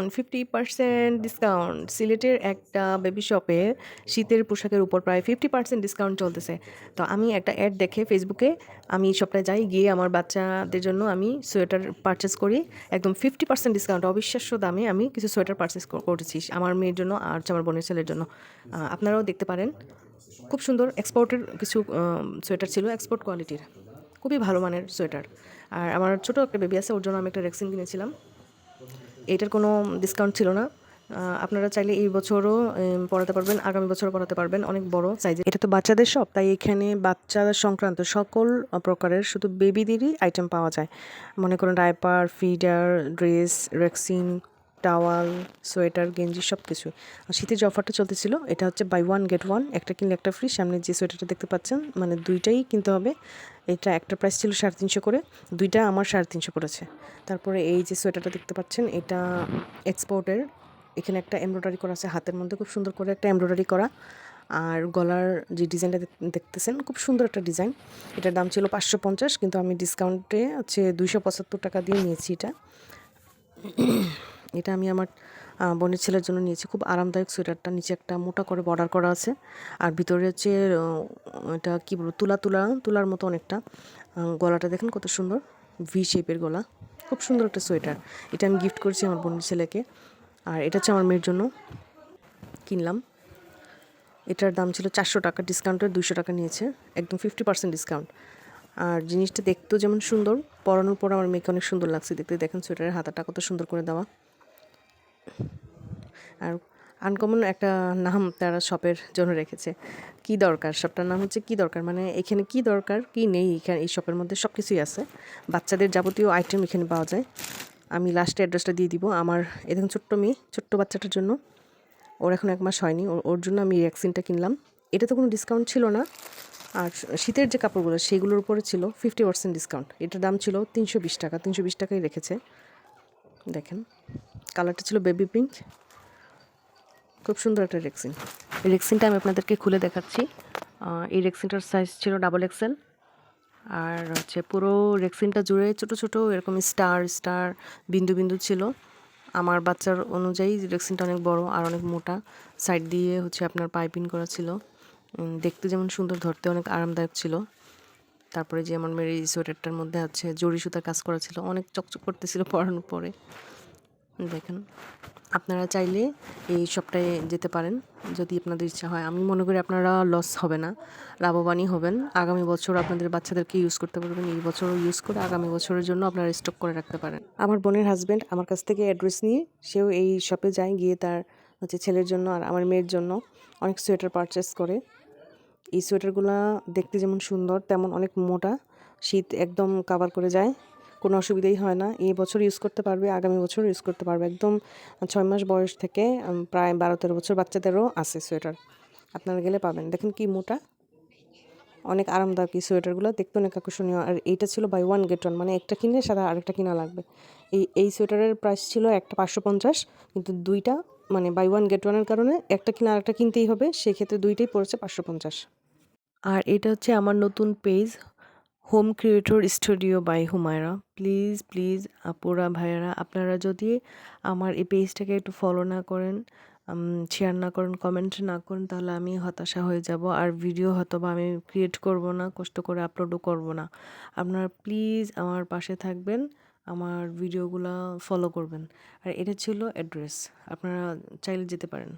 Discount fifty percent discount সিলেটের একটা baby শপে শীতের পোশাকের উপর প্রায় ফিফটি পার্সেন্ট ডিসকাউন্ট চলতেছে। তো আমি একটা অ্যাড দেখে ফেসবুকে আমি শপটায় যাই গিয়ে আমার বাচ্চাদের জন্য আমি সোয়েটার পারচেস করি। একদম ফিফটি পার্সেন্ট ডিসকাউন্ট অবিশ্বাস্য দামে আমি কিছু সোয়েটার পারচেস করেছি আমার মেয়ের জন্য আর আমার বোনের ছেলের জন্য। আপনারাও দেখতে পারেন। খুব সুন্দর এক্সপোর্টের কিছু সোয়েটার ছিল এক্সপোর্ট কোয়ালিটির খুবই ভালো মানের সোয়েটার। আর আমার ছোটো একটা বেবি আছে ওর জন্য আমি একটা রেক্সিন কিনেছিলাম। এটার কোনো ডিসকাউন্ট ছিল না। আপনারা চাইলে এই বছরও পড়াতে পারবেন, আগামী বছরও পড়াতে পারবেন অনেক বড় সাইজে এটা তো বাচ্চাদের সব তাই এখানে বাচ্চাদের সংক্রান্ত সকল প্রকারের শুধু বেবিদেরই আইটেম পাওয়া যায়। মনে করুন diaper feeder dress rexine towel sweater গেঞ্জি সব কিছু আর শীতের যে অফারটা চলতেছিল, এটা হচ্ছে বাই ওয়ান গেট ওয়ান একটা কিনলে একটা ফ্রি সামনে যে সোয়েটারটা দেখতে পাচ্ছেন মানে দুইটাই কিনতে হবে। এটা একটা প্রাইস ছিল সাড়ে তিনশো করে, দুইটা আমার সাড়ে তিনশো পড়েছে তারপরে এই যে সোয়েটারটা দেখতে পাচ্ছেন, এটা এক্সপোর্টের এখানে একটা এমব্রয়ডারি করা আছে হাতের মধ্যে, খুব সুন্দর করে একটা এমব্রয়ডারি করা। আর গলার যে ডিজাইনটা দেখতেছেন, খুব সুন্দর একটা ডিজাইন। এটার দাম ছিল পাঁচশো পঞ্চাশ, কিন্তু আমি ডিসকাউন্টে হচ্ছে দুইশো পঁচাত্তর টাকা দিয়ে নিয়েছি এটা। এটা আমি আমার বোনের ছেলের জন্য নিয়েছি। খুব আরামদায়ক সোয়েটারটা, নিচে একটা মোটা করে বর্ডার করা আছে। আর ভিতরে হচ্ছে এটা কী বলব, তুলা তুলা, তুলার মতো অনেকটা। গলাটা দেখেন কত সুন্দর। ভি শেপের গলা। খুব সুন্দর একটা সোয়েটার। এটা আমি গিফট করেছি আমার বোনের ছেলেকে। আর এটা হচ্ছে আমার মেয়ের জন্য। কিনলাম। এটার দাম ছিল চারশো টাকা ডিসকাউন্টের দুশো টাকা নিয়েছে। একদম ফিফটি পার্সেন্ট ডিসকাউন্ট আর জিনিসটা দেখতেও যেমন সুন্দর, পরানোর পর আমার মেয়েকে অনেক সুন্দর লাগছে। দেখতে দেখেন সোয়েটারের হাতাটা কত সুন্দর করে দেওয়া। আর আনকমন একটা নাম তারা শপের জন্য রেখেছে। কি দরকার? শপটার নাম হচ্ছে কি দরকার? মানে এখানে কি দরকার? কি নেই? এখানে এই শপের মধ্যে সব কিছুই আছে। বাচ্চাদের যাবতীয় আইটেম এখানে পাওয়া যায়। আমি লাস্টে অ্যাড্রেসটা দিয়ে দিব। আমার এ দেখুন ছোট্ট মেয়ে, ছোট্ট বাচ্চাটার জন্য। ওর এখন এক মাস হয়নি। ওর জন্য আমি ভ্যাকসিনটা কিনলাম। এটা তো কোনো ডিসকাউন্ট ছিল না। আর শীতের যে কাপড়গুলো, সেগুলোর উপরে ছিল ফিফটি পার্সেন্ট ডিসকাউন্ট এটার দাম ছিল তিনশো বিশ টাকা। তিনশো বিশ টাকাই রেখেছে। দেখেন। কালারটা ছিল বেবি পিঙ্ক খুব সুন্দর একটা রেক্সিন রেক্সিনটা আমি আপনাদেরকে খুলে দেখাচ্ছি। এই রেক্সিনটার সাইজ ছিল ডাবল এক্সেল আর হচ্ছে পুরো রেক্সিনটা জুড়ে ছোট ছোট এরকম স্টার স্টার বিন্দু বিন্দু ছিল। আমার বাচ্চার অনুযায়ী রেক্সিনটা অনেক বড় আর অনেক মোটা। সাইড দিয়ে হচ্ছে আপনার পাইপিং করা ছিল। দেখতে যেমন সুন্দর, ধরতে অনেক আরামদায়ক ছিল। তারপরে যে আমার এই সোয়েটারটার মধ্যে আছে জরি সুতার কাজ করা ছিল, অনেক চকচক করতেছিল পরানোর পরে। দেখেন, আপনারা চাইলে এই সপ্তাহে যেতে পারেন যদি আপনাদের ইচ্ছা হয়। আমি মনে করি আপনারা লস হবে না, লাভবানই হবেন। আগামী বছর আপনাদের বাচ্চাদেরকে ইউজ করতে পারবেন। এই বছরও ইউজ করে আগামী বছরের জন্য আপনারা স্টক করে রাখতে পারেন। আমার বোনের হাজব্যান্ড আমার কাছ থেকে অ্যাড্রেস নিয়ে সেও এই শপে যায়, গিয়ে তার হচ্ছে ছেলের জন্য আর আমার মেয়ের জন্য অনেক সোয়েটার পারচেস করে। এই সোয়েটারগুলো দেখতে যেমন সুন্দর, তেমন অনেক মোটা, শীত একদম কাভার করে যায়। কোনো অসুবিধাই হয় না। এই বছর ইউজ করতে পারবে, আগামী বছর ইউজ করতে পারবে। একদম ছয় মাস বয়স থেকে প্রায় বারো তেরো বছর বাচ্চাদেরও আছে সোয়েটার। আপনারা গেলে পাবেন। দেখেন কি মোটা, অনেক আরামদায়ক এই সোয়েটারগুলো। দেখতে অনেক আকর্ষণীয়। আর এইটা ছিল বাই ওয়ান গেট ওয়ান মানে একটা কিনলে সাদা আরেকটা কিনা লাগবে। এই এই সোয়েটারের প্রাইস ছিল একটা পাঁচশো পঞ্চাশ, কিন্তু দুইটা মানে বাই ওয়ান গেট ওয়ানের কারণে একটা কিনা আরেকটা কিনতেই হবে। সেক্ষেত্রে দুইটাই পড়েছে পাঁচশো পঞ্চাশ। আর এটা হচ্ছে আমার নতুন page home creator studio by Humaira. Please please, আপুরা, ভাইয়ারা, আপনারা যদি আমার এই পেজটাকে একটু ফলো না করেন শেয়ার না করেন কমেন্ট না করেন, তাহলে আমি হতাশা হয়ে যাব। আর ভিডিও হয়তো বা আমি ক্রিয়েট করব না, কষ্ট করে আপলোডও করব না। আপনারা প্লিজ আমার পাশে থাকবেন, আমার ভিডিওগুলো ফলো করবেন। আর এটা ছিল অ্যাড্রেস আপনারা চাইলে যেতে পারেন।